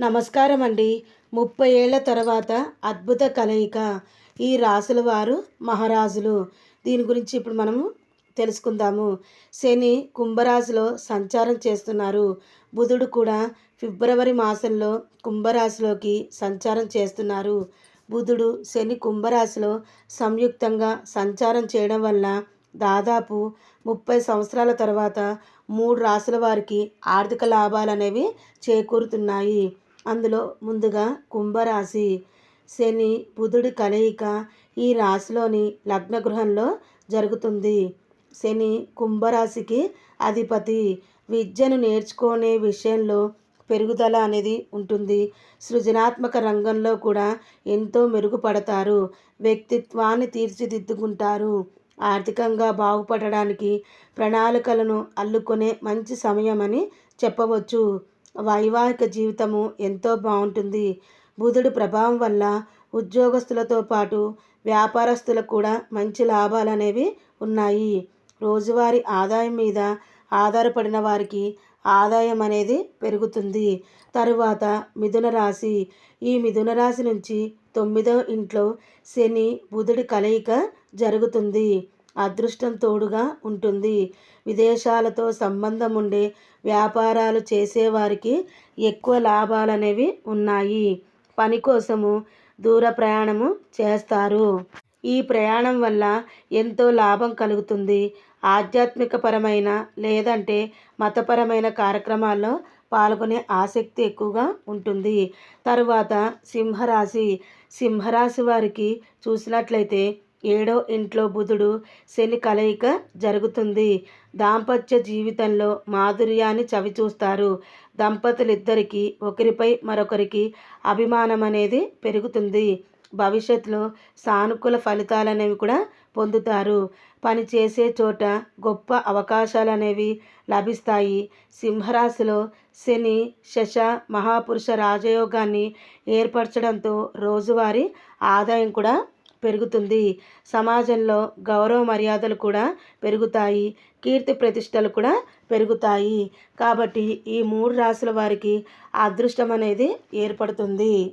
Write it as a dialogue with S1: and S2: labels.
S1: నమస్కారం అండి ముప్పై ఏళ్ళ తర్వాత అద్భుత కలయిక. ఈ రాసుల వారు మహారాజులు. దీని గురించి ఇప్పుడు మనము తెలుసుకుందాము. శని కుంభరాశిలో సంచారం చేస్తున్నారు. బుధుడు కూడా ఫిబ్రవరి మాసంలో కుంభరాశిలోకి సంచారం చేస్తున్నారు. బుధుడు శని కుంభరాశిలో సంయుక్తంగా సంచారం చేయడం వల్ల దాదాపు ముప్పై సంవత్సరాల తర్వాత మూడు రాసుల వారికి ఆర్థిక లాభాలు అనేవి చేకూరుతున్నాయి. అందులో ముందుగా కుంభరాశి శని బుధుడి కలయిక ఈ రాశిలోని లగ్న గృహంలో జరుగుతుంది. శని కుంభరాశికి అధిపతి. విద్యను నేర్చుకునే విషయంలో పెరుగుదల అనేది ఉంటుంది. సృజనాత్మక రంగంలో కూడా ఎంతో మెరుగుపడతారు. వ్యక్తిత్వాన్ని తీర్చిదిద్దుకుంటారు. ఆర్థికంగా బాగుపడడానికి ప్రణాళికలను అల్లుకునే మంచి సమయం అని చెప్పవచ్చు. వైవాహిక జీవితము ఎంతో బాగుంటుంది. బుధుడి ప్రభావం వల్ల ఉద్యోగస్తులతో పాటు వ్యాపారస్తులకు కూడా మంచి లాభాలు అనేవి ఉన్నాయి. రోజువారీ ఆదాయం మీద ఆధారపడిన వారికి ఆదాయం అనేది పెరుగుతుంది. తరువాత మిథున రాశి. ఈ మిథున రాశి నుంచి తొమ్మిదో ఇంట్లో శని బుధుడి కలయిక జరుగుతుంది. అదృష్టం తోడుగా ఉంటుంది. విదేశాలతో సంబంధం ఉండే వ్యాపారాలు చేసేవారికి ఎక్కువ లాభాలు అనేవి ఉన్నాయి. పని కోసము దూర ప్రయాణము చేస్తారు. ఈ ప్రయాణం వల్ల ఎంతో లాభం కలుగుతుంది. ఆధ్యాత్మికపరమైన లేదంటే మతపరమైన కార్యక్రమాల్లో పాల్గొనే ఆసక్తి ఎక్కువగా ఉంటుంది. తరువాత సింహరాశి. సింహరాశి వారికి చూసినట్లయితే ఏడో ఇంట్లో బుధుడు శని కలయిక జరుగుతుంది. దాంపత్య జీవితంలో మాధుర్యాన్ని చవిచూస్తారు. దంపతులిద్దరికీ ఒకరిపై మరొకరికి అభిమానం అనేది పెరుగుతుంది. భవిష్యత్తులో సానుకూల ఫలితాలు అనేవి కూడా పొందుతారు. పని చేసే చోట గొప్ప అవకాశాలు అనేవి లభిస్తాయి. సింహరాశిలో శని శశ మహాపురుష రాజయోగాన్ని ఏర్పరచడంతో రోజువారీ ఆదాయం కూడా పెరుగుతుంది. సమాజంలో గౌరవ మర్యాదలు కూడా పెరుగుతాయి. కీర్తి ప్రతిష్టలు కూడా పెరుగుతాయి. కాబట్టి ఈ మూడు రాశుల వారికి అదృష్టం అనేది ఏర్పడుతుంది.